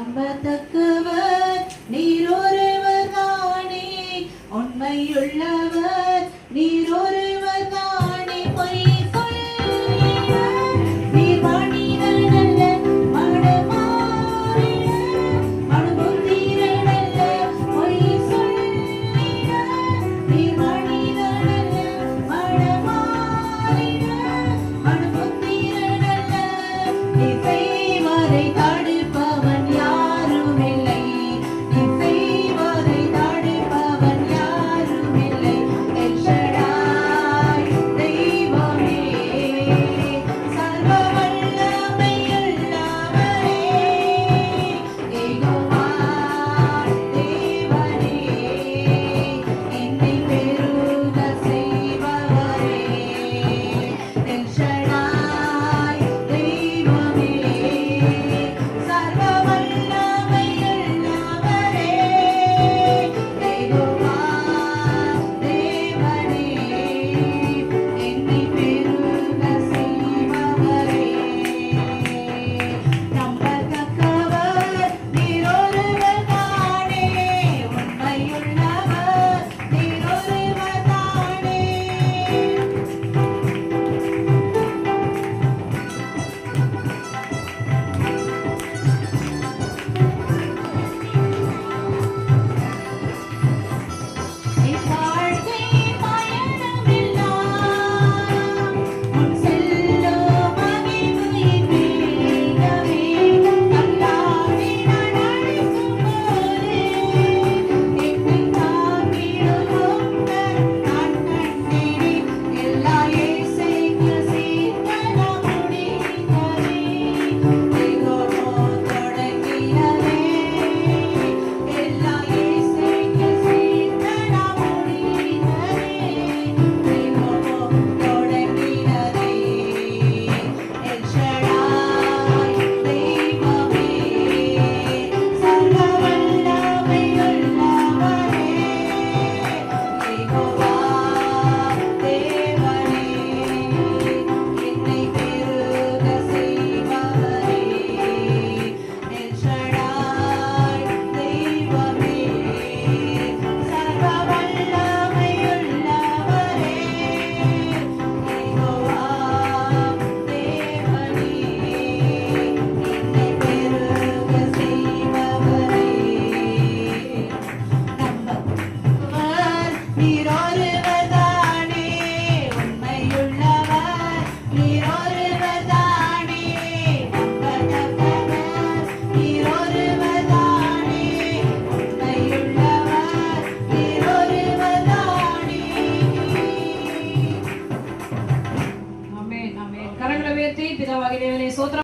நம்பத்தக்கவர் நீர் ஒருவர் தானே உண்மையுள்ளவர் நீர் ஒருவர் தானே பொய் நீர்